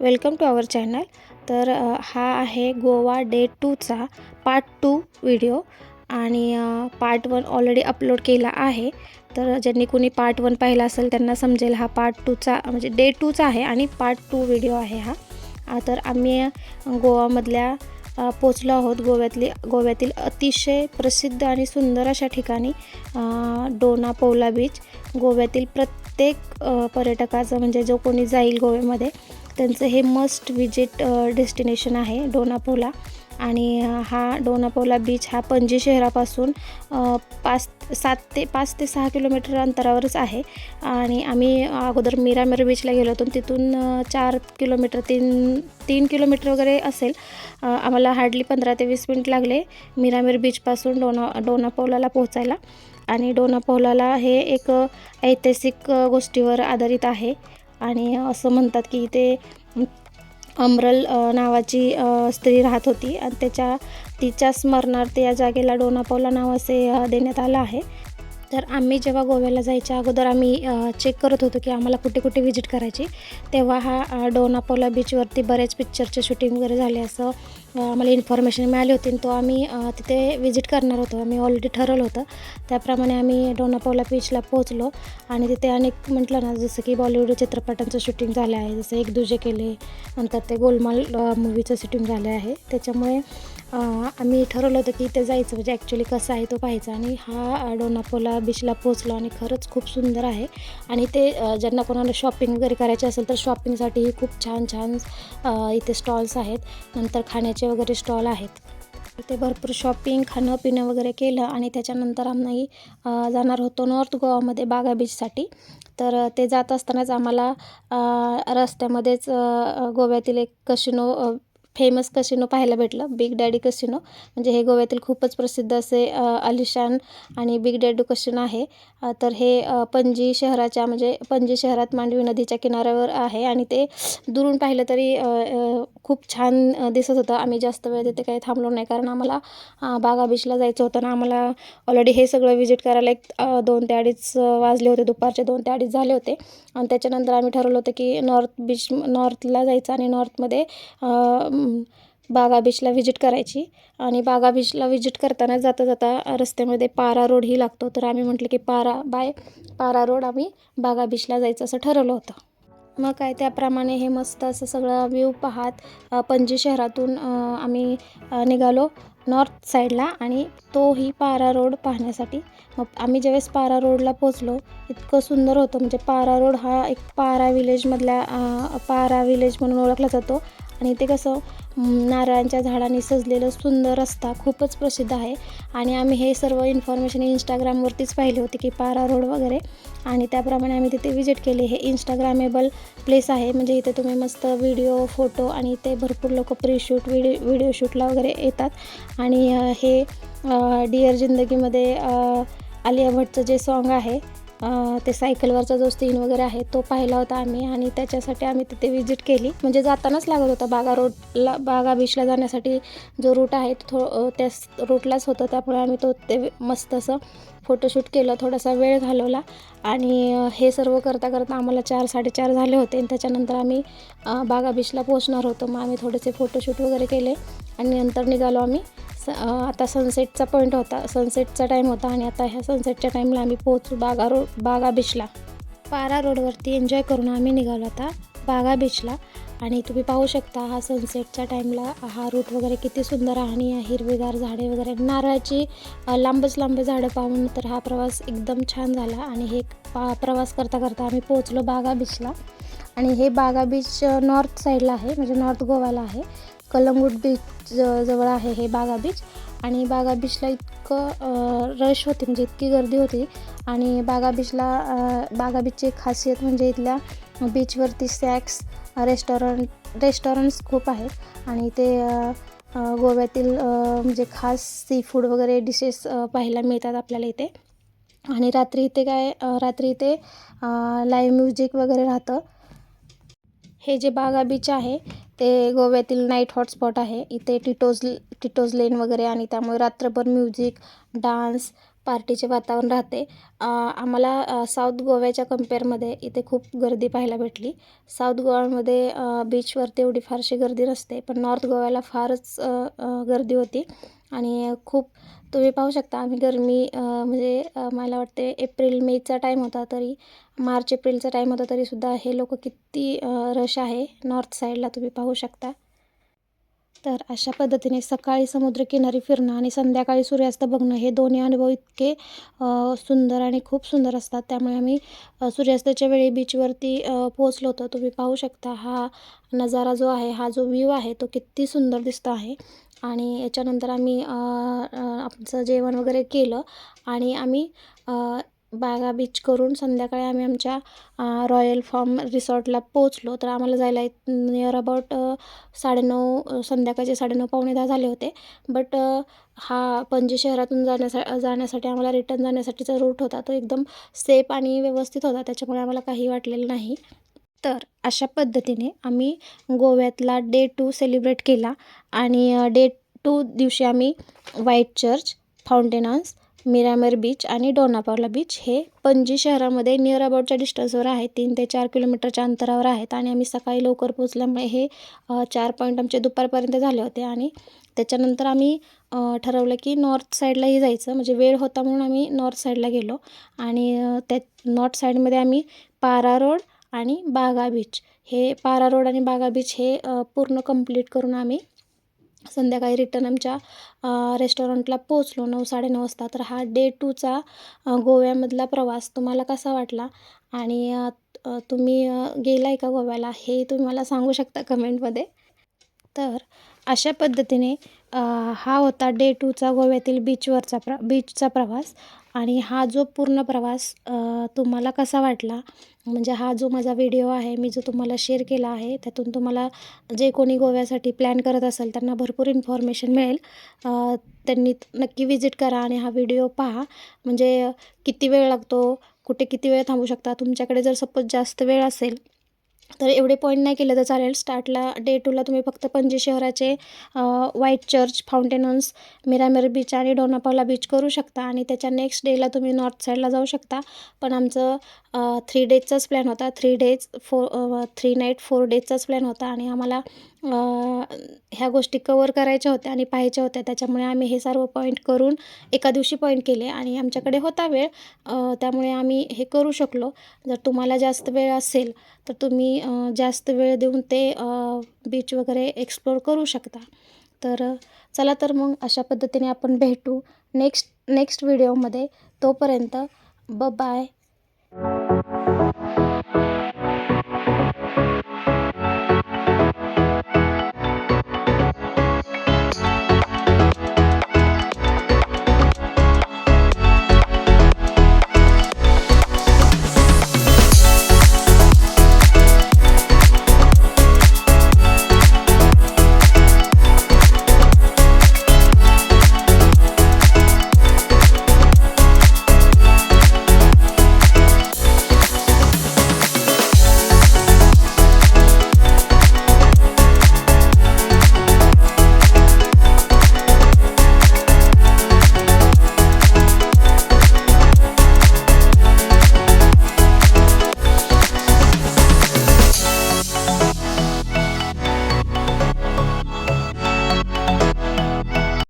Welcome to our channel. तर हा आहे गोवा डे टूचा पार्ट टू व्हिडिओ आणि पार्ट वन ऑलरेडी अपलोड केला आहे. तर ज्यांनी कोणी पार्ट वन पाहिला असेल त्यांना समजेल हा पार्ट टूचा म्हणजे डे टूचा आहे आणि पार्ट टू व्हिडिओ आहे हा. तर आम्ही गोवामधल्या पोचलो आहोत गोव्यातली गोव्यातील अतिशय प्रसिद्ध आणि सुंदर अशा ठिकाणी डोना पौला बीच गोव्यातील प्रत्येक पर्यटकाचं म्हणजे जो कोणी जाईल गोव्यामध्ये त्यांचं हे मस्ट विजिट डेस्टिनेशन आहे डोनापोला. आणि हा डोनापोला बीच हा पणजी शहरापासून पाच सात ते पाच ते सहा किलोमीटर अंतरावरच आहे. आणि आम्ही अगोदर मिरामेर बीचला गेलो होतो. तिथून चार किलोमीटर तीन तीन किलोमीटर वगैरे असेल. आम्हाला हार्डली पंधरा ते वीस मिनिट लागले मिरामेर बीचपासून डोना डोनापोलाला पोहोचायला. आणि डोनापोलाला हे एक ऐतिहासिक गोष्टीवर आधारित आहे. आणि असं म्हणतात की इथे अमरल नावाची स्त्री राहत होती. आणि त्याच्या तिच्या स्मरणार्थ या जागेला डोनापोला नाव असे देण्यात आलं आहे. तर आम्ही जेव्हा गोव्याला जायच्या अगोदर आम्ही चेक करत होतो की आम्हाला कुठे कुठे व्हिजिट करायची. तेव्हा हा डोनापोला बीचवरती बरेच पिक्चरचे शूटिंग वगैरे झाले असं आम्हाला इन्फॉर्मेशन मिळाली होती. आणि तो आम्ही तिथे व्हिजिट करणार होतो. आम्ही ऑलरेडी ठरवलं होतं. त्याप्रमाणे आम्ही डोनापोला बीचला पोहोचलो. आणि तिथे अनेक म्हटलं ना जसं की बॉलिवूड चित्रपटांचं शूटिंग झालं आहे. जसं एक दुजे केले नंतर ते गोलमाल मूवीचं शूटिंग झालं आहे. त्याच्यामुळे आम्ही ठरवलं होतं की इथे जायचं. म्हणजे ॲक्च्युली कसं आहे तो पाहायचा. आणि हा डोनापोला त्या बीचला पोचलो आणि खरंच खूप सुंदर आहे. आणि ते ज्यांना कोणाला शॉपिंग वगैरे करायची असेल तर शॉपिंगसाठीही खूप छान छान इथे स्टॉल्स आहेत. नंतर खाण्याचे वगैरे स्टॉल आहेत. ते भरपूर शॉपिंग खाणं पिणं वगैरे केलं आणि त्याच्यानंतर आम्ही जाणार होतो नॉर्थ गोवामध्ये बागा बीचसाठी तर ते जात असतानाच आम्हाला रस्त्यामध्येच गोव्यातील एक कशिनो फेमस कसिनो पाहायला भेटलं. बिग डॅडी कसिनो म्हणजे हे गोव्यातील खूपच प्रसिद्ध असे आलिशान आणि बिग डॅडी कसिनो आहे. तर हे पणजी शहराच्या म्हणजे पणजी शहरात मांडवी नदीच्या किनाऱ्यावर आहे आणि ते दुरून पाहिलं तरी खूप छान दिसत होतं. आम्ही जास्त वेळ तिथे काही थांबलो नाही कारण आम्हाला बागा बीचला जायचं होतं ना आम्हाला ऑलरेडी हे सगळं व्हिजिट करायला एक दोन ते अडीच वाजले होते. दुपारचे दोन ते अडीच झाले होते. आणि त्याच्यानंतर आम्ही ठरवलं होतं की नॉर्थ बीच नॉर्थला जायचं आणि नॉर्थमध्ये बागा बीचला व्हिजिट करायची. आणि बागा बीचला व्हिजिट करताना जाता जाता रस्त्यामध्ये पारा रोडही लागतो. तर आम्ही म्हटलं की पारा बाय पारा रोड आम्ही बागा बीचला जायचं असं ठरवलं होतं. मग काय त्याप्रमाणे हे मस्त असं सगळं व्ह्यू पाहत पणजी शहरातून आम्ही निघालो नॉर्थ साईडला आणि तोही पारा रोड पाहण्यासाठी. मग आम्ही ज्यावेळेस पारा रोडला पोचलो इतकं सुंदर होतं. म्हणजे पारा रोड हा एक पारा विलेजमधल्या पारा विलेज म्हणून ओळखला जातो. आणि ते कसं नारळांच्या झाडांनी सजलेलं सुंदर रस्ता खूपच प्रसिद्ध आहे. आणि आम्ही हे सर्व इन्फॉर्मेशन इंस्टाग्रामवरतीच पाहिले होते की पारा रोड वगैरे. आणि त्याप्रमाणे आम्ही तिथे व्हिजिट केले. हे इंस्टाग्रामेबल प्लेस आहे. म्हणजे इथे तुम्ही मस्त व्हिडिओ फोटो आणि इथे भरपूर लोक प्रीशूट व्हिडिओ व्हिडिओ शूटला वगैरे येतात. आणि हे डिअर जिंदगीमध्ये आलिया भटचं जे सॉन्ग आहे ते सायकलवरचा जो सीन वगैरे आहे तो पाहिला होता आम्ही आणि त्याच्यासाठी आम्ही तिथे व्हिजिट केली. म्हणजे जातानाच लागत होता बागा रोडला बागा बीचला जाण्यासाठी जो रूट आहे तो थो अ, त्या रूटलाच होतं. त्यामुळे आम्ही तो ते मस्त असं फोटोशूट केलं थोडासा वेळ घालवला. आणि हे सर्व करता करता आम्हाला चार साडेचार झाले होते आणि त्याच्यानंतर आम्ही बागा बीचला पोहोचणार होतो. मग आम्ही थोडेसे फोटोशूट वगैरे केले आणि नंतर निघालो आम्ही. स आता सनसेटचा पॉईंट होता. सनसेटचा टाईम होता आणि आता ह्या सनसेटच्या टाईमला आम्ही पोहोचू बागा रोड बागा बीचला पारा रोडवरती एन्जॉय करून आम्ही निघालो आता बागा बीचला आणि तुम्ही पाहू शकता हा सनसेटच्या टाईमला हा रूट वगैरे किती सुंदर आहे आणि हिरवीगार झाडे वगैरे. नारळाची लांबच लांब झाडं पाहून तर हा प्रवास एकदम छान झाला आणि हे पा प्रवास करता करता आम्ही पोहोचलो बागा बीचला आणि हे बागा बीच नॉर्थ साईडला आहे म्हणजे नॉर्थ गोवाला आहे. कलंगूट बीच ज- जवळ आहे हे बागा बीच आणि बागा बीचला इतकं रश होती म्हणजे इतकी गर्दी होती. आणि बागा बीचला बागा बीचची एक खासियत म्हणजे इथल्या बीचवरती स्नॅक्स रेस्टॉरंट रेस्टॉरंट्स खूप आहेत. आणि ते गोव्यातील म्हणजे खास सी फूड वगैरे डिशेस पाहायला मिळतात आपल्याला इथे. आणि रात्री इथे काय रात्री इथे लाईव्ह म्युझिक वगैरे राहतं. हे जे बागा बीच आहे ते गोव्यातील नाईट हॉटस्पॉट आहे. इथे टिटोज टिटोज लेन वगैरे आणि त्यामुळे रात्रभर म्युझिक डान्स पार्टीचे वातावरण राहते. आम्हाला साऊथ गोव्याच्या कम्पेअरमध्ये इथे खूप गर्दी पाहायला भेटली. साऊथ गोव्यामध्ये बीचवर बीचवरती एवढी फारशी गर्दी नसते पण नॉर्थ गोव्याला फारच गर्दी होती. आणि खूप तुम्ही पाहू शकता आम्ही गरमी म्हणजे मला वाटते एप्रिल मेचा टाईम होता तरी मार्च एप्रिलचा टाईम होता तरीसुद्धा हे लोक किती रश आहे. नॉर्थ साईडला तुम्ही पाहू शकता. तर अशा पद्धतीने सकाळी समुद्रकिनारी फिरणं आणि संध्याकाळी सूर्यास्त बघणं हे दोन्ही अनुभव इतके सुंदर आणि खूप सुंदर असतात. त्यामुळे आम्ही सूर्यास्ताच्या वेळी बीचवरती पोहोचलो होतो. तुम्ही पाहू शकता हा नजारा जो आहे हा जो व्ह्यू आहे तो किती सुंदर दिसतो आहे. आणि याच्यानंतर आम्ही आमचं जेवण वगैरे केलं आणि आम्ही बागा बीच करून संध्याकाळी आम्ही आमच्या रॉयल फार्म रिसॉर्टला पोचलो तर आम्हाला जायला नियर अबाउट साडेनऊ संध्याकाळचे साडेनऊ पावणे दहा झाले होते. बट हा पणजी शहरातून जाण्यासा जाण्यासाठी आम्हाला रिटर्न जाण्यासाठीचा रूट होता. तो एकदम सेफ आणि व्यवस्थित होता. त्याच्यामुळे आम्हाला काही वाटलेलं नाही. तर अशा पद्धतीने आम्ही गोव्यातला डे टू सेलिब्रेट केला आणि डे टू दिवशी आम्ही white church fountains Miramar beach आणि डोनापावला बीच हे पणजी शहरामध्ये नियर अबाउटच्या डिस्टन्सवर आहेत. तीन ते चार किलोमीटरच्या अंतरावर आहेत आणि आम्ही सकाळी लवकर पोचल्यामुळे हे चार पॉईंट आमचे दुपारपर्यंत झाले होते आणि त्याच्यानंतर आम्ही ठरवलं की नॉर्थ साईडलाही जायचं. म्हणजे वेळ होता म्हणून आम्ही नॉर्थ साईडला गेलो आणि त्या नॉर्थ साईडमध्ये आम्ही पारा रोड आणि बागा बीच हे पारा रोड आणि बागा बीच हे पूर्ण कंप्लीट करून आम्ही संध्याकाळी रिटर्न आमच्या रेस्टॉरंटला पोचलो नऊ साडेनऊ वाजता. तर हा डे टूचा गोव्यामधला प्रवास तुम्हाला कसा वाटला? आणि तुम्ही गेला आहे का गोव्याला? हे तुम्ही मला सांगू शकता कमेंटमध्ये तर अशा पद्धतीने हा होता डे टूचा गोव्यातील बीचवरचा प्र बीचचा प्रवास. आणि हा जो पूर्ण प्रवास तुम्हाला कसा वाटला? म्हणजे हा जो माझा व्हिडिओ आहे मी जो तुम्हाला शेअर केला आहे त्यातून तुम्हाला जे कोणी गोव्यासाठी प्लॅन करत असेल त्यांना भरपूर इन्फॉर्मेशन मिळेल. त्यांनी नक्की विजिट करा आणि हा व्हिडिओ पहा. म्हणजे किती वेळ लागतो? कुठे किती वेळ थांबू शकता? तुमच्याकडे जर सपोज जास्त वेळ असेल तर एवढे पॉईंट नाही केले तर चालेल. स्टार्टला डे टूला तुम्ही फक्त पणजी शहराचे white church fountains Miramar beach आणि डोनापावला बीच करू शकता आणि त्याच्या नेक्स्ट डेला तुम्ही नॉर्थ साईडला जाऊ शकता. पण आमचं थ्री डेजचाच प्लॅन होता. Three days four three night four डेजचाच plan होता आणि आम्हाला ह्या गोष्टी कवर करायच्या होत्या आणि पाहायच्या होत्या. त्याच्यामुळे आम्ही हे सर्व पॉईंट करून एका दिवशी पॉईंट केले आणि आमच्याकडे होता वेळ. त्यामुळे आम्ही हे करू शकलो. जर तुम्हाला जास्त वेळ असेल तर तुम्ही जास्त वेळ देऊन ते बीच वगैरे एक्सप्लोर करू शकता. तर चला तर मग अशा पद्धतीने आपण भेटू नेक्स्ट नेक्स्ट व्हिडिओमध्ये तोपर्यंत ब बाय